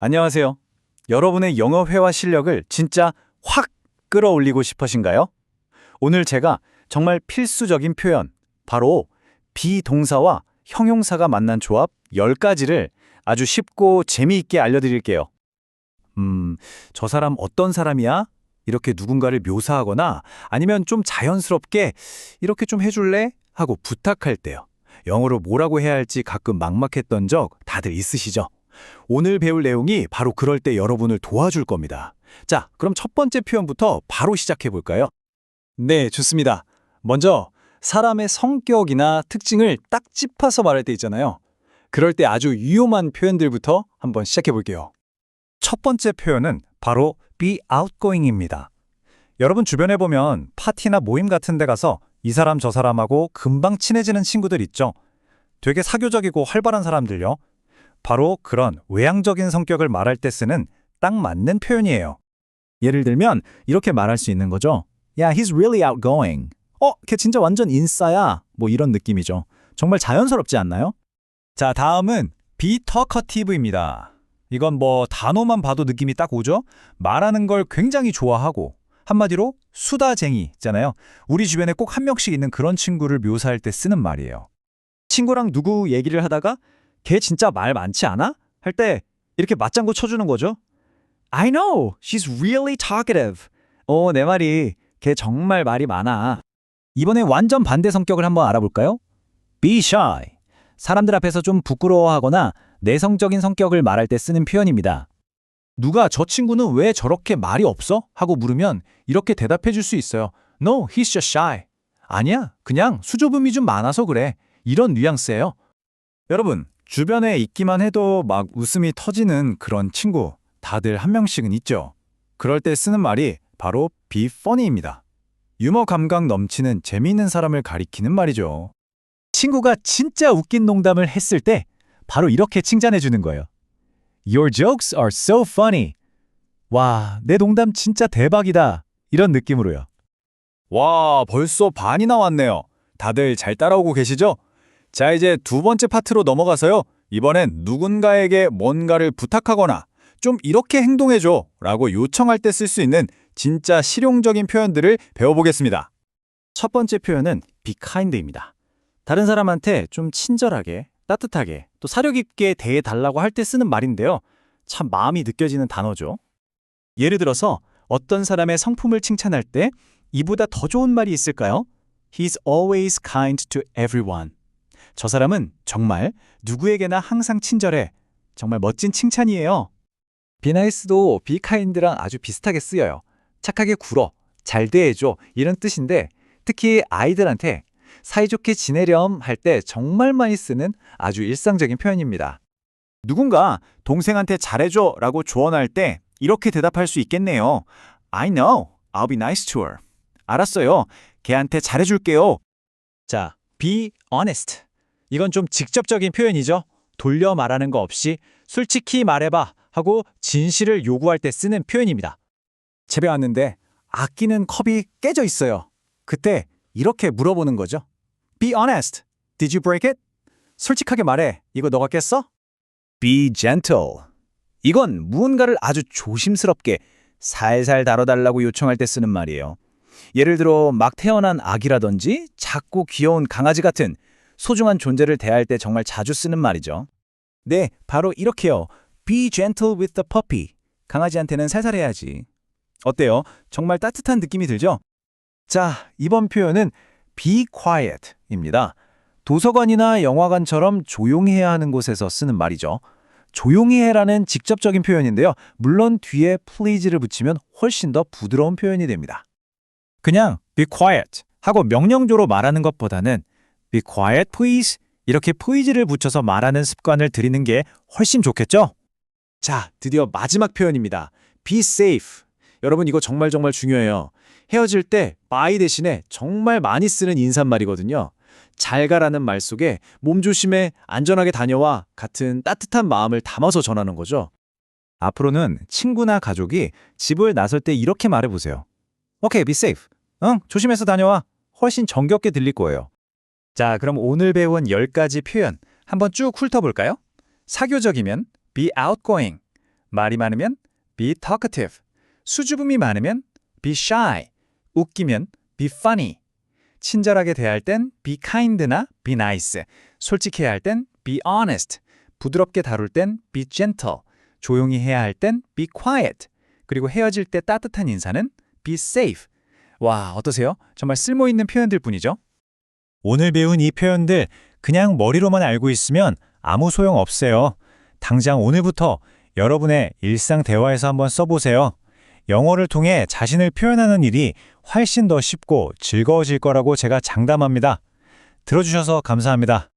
안녕하세요. 여러분의 영어 회화 실력을 진짜 확 끌어올리고 싶으신가요? 오늘 제가 정말 필수적인 표현, 바로 비동사와 형용사가 만난 조합 10가지를 아주 쉽고 재미있게 알려드릴게요. 음, 저 사람 어떤 사람이야? 이렇게 누군가를 묘사하거나 아니면 좀 자연스럽게 이렇게 좀 해줄래? 하고 부탁할 때요. 영어로 뭐라고 해야 할지 가끔 막막했던 적 다들 있으시죠? 오늘 배울 내용이 바로 그럴 때 여러분을 도와줄 겁니다. 자, 그럼 첫 번째 표현부터 바로 시작해 볼까요? 네, 좋습니다. 먼저 사람의 성격이나 특징을 딱 짚어서 말할 때 있잖아요. 그럴 때 아주 위험한 표현들부터 한번 시작해 볼게요. 첫 번째 표현은 바로 be outgoing입니다. 여러분 주변에 보면 파티나 모임 같은 데 가서 이 사람 저 사람하고 금방 친해지는 친구들 있죠. 되게 사교적이고 활발한 사람들요. 바로 그런 외향적인 성격을 말할 때 쓰는 딱 맞는 표현이에요. 예를 들면 이렇게 말할 수 있는 거죠. 야, he's really outgoing. 어, 걔 진짜 완전 인싸야. 뭐 이런 느낌이죠. 정말 자연스럽지 않나요? 자, 다음은 talkative입니다. 이건 뭐 단어만 봐도 느낌이 딱 오죠? 말하는 걸 굉장히 좋아하고 한마디로 수다쟁이 있잖아요. 우리 주변에 꼭 한 명씩 있는 그런 친구를 묘사할 때 쓰는 말이에요. 친구랑 누구 얘기를 하다가 걔 진짜 말 많지 않아? 할 때 이렇게 맞장구 쳐주는 거죠. I know, she's really talkative. 어, 내 말이 걔 정말 말이 많아. 이번에 완전 반대 성격을 한번 알아볼까요? Be shy. 사람들 앞에서 좀 부끄러워하거나 내성적인 성격을 말할 때 쓰는 표현입니다. 누가 저 친구는 왜 저렇게 말이 없어? 하고 물으면 이렇게 대답해 줄 수 있어요. No, he's just shy. 아니야, 그냥 수줍음이 좀 많아서 그래. 이런 뉘앙스예요. 여러분, 주변에 있기만 해도 막 웃음이 터지는 그런 친구 다들 한 명씩은 있죠. 그럴 때 쓰는 말이 바로 be funny입니다. 유머 감각 넘치는 재미있는 사람을 가리키는 말이죠. 친구가 진짜 웃긴 농담을 했을 때 바로 이렇게 칭찬해 주는 거예요. Your jokes are so funny. 와, 내 농담 진짜 대박이다. 이런 느낌으로요. 와, 벌써 반이 나왔네요. 다들 잘 따라오고 계시죠? 자, 이제 두 번째 파트로 넘어가서요. 이번엔 누군가에게 뭔가를 부탁하거나 좀 이렇게 행동해줘 라고 요청할 때 쓸 수 있는 진짜 실용적인 표현들을 배워보겠습니다. 첫 번째 표현은 be kind입니다. 다른 사람한테 좀 친절하게, 따뜻하게, 또 사력 있게 대해달라고 할 때 쓰는 말인데요. 참 마음이 느껴지는 단어죠. 예를 들어서 어떤 사람의 성품을 칭찬할 때 이보다 더 좋은 말이 있을까요? He's always kind to everyone. 저 사람은 정말 누구에게나 항상 친절해. 정말 멋진 칭찬이에요. be nice도 be kind랑 아주 비슷하게 쓰여요. 착하게 굴어, 잘 대해줘 이런 뜻인데 특히 아이들한테 사이좋게 지내렴 할 때 정말 많이 쓰는 아주 일상적인 표현입니다. 누군가 동생한테 잘해줘 라고 조언할 때 이렇게 대답할 수 있겠네요. I know, I'll be nice to her. 알았어요. 걔한테 잘해줄게요. 자, be honest. 이건 좀 직접적인 표현이죠. 돌려 말하는 거 없이 솔직히 말해봐 하고 진실을 요구할 때 쓰는 표현입니다. 집에 왔는데 아끼는 컵이 깨져 있어요. 그때 이렇게 물어보는 거죠. Be honest. Did you break it? 솔직하게 말해. 이거 너가 깼어? Be gentle. 이건 무언가를 아주 조심스럽게 살살 다뤄달라고 요청할 때 쓰는 말이에요. 예를 들어 막 태어난 아기라든지 작고 귀여운 강아지 같은 소중한 존재를 대할 때 정말 자주 쓰는 말이죠. 네, 바로 이렇게요. Be gentle with the puppy. 강아지한테는 살살해야지. 어때요? 정말 따뜻한 느낌이 들죠? 자, 이번 표현은 be quiet입니다. 도서관이나 영화관처럼 조용히 해야 하는 곳에서 쓰는 말이죠. 조용히 해라는 직접적인 표현인데요. 물론 뒤에 please를 붙이면 훨씬 더 부드러운 표현이 됩니다. 그냥 be quiet 하고 명령조로 말하는 것보다는 be quiet please 이렇게 please를 붙여서 말하는 습관을 들이는 게 훨씬 좋겠죠? 자, 드디어 마지막 표현입니다. be safe. 여러분 이거 정말 정말 중요해요. 헤어질 때 bye 대신에 정말 많이 쓰는 인사말이거든요. 잘 가라는 말 속에 몸 조심해 안전하게 다녀와 같은 따뜻한 마음을 담아서 전하는 거죠. 앞으로는 친구나 가족이 집을 나설 때 이렇게 말해보세요. 오케이, be safe. 응, 조심해서 다녀와. 훨씬 정겹게 들릴 거예요. 자, 그럼 오늘 배운 10가지 표현 한번 쭉 훑어볼까요? 사교적이면 be outgoing, 말이 많으면 be talkative. 수줍음이 많으면 be shy. 웃기면 be funny. 친절하게 대할 땐 be kind나 be nice. 솔직해야 할 땐 be honest. 부드럽게 다룰 땐 be gentle. 조용히 해야 할 땐 be quiet. 그리고 헤어질 때 따뜻한 인사는 be safe. 와, 어떠세요? 정말 쓸모 있는 표현들 뿐이죠. 오늘 배운 이 표현들 그냥 머리로만 알고 있으면 아무 소용 없어요. 당장 오늘부터 여러분의 일상 대화에서 한번 써보세요. 영어를 통해 자신을 표현하는 일이 훨씬 더 쉽고 즐거워질 거라고 제가 장담합니다. 들어주셔서 감사합니다.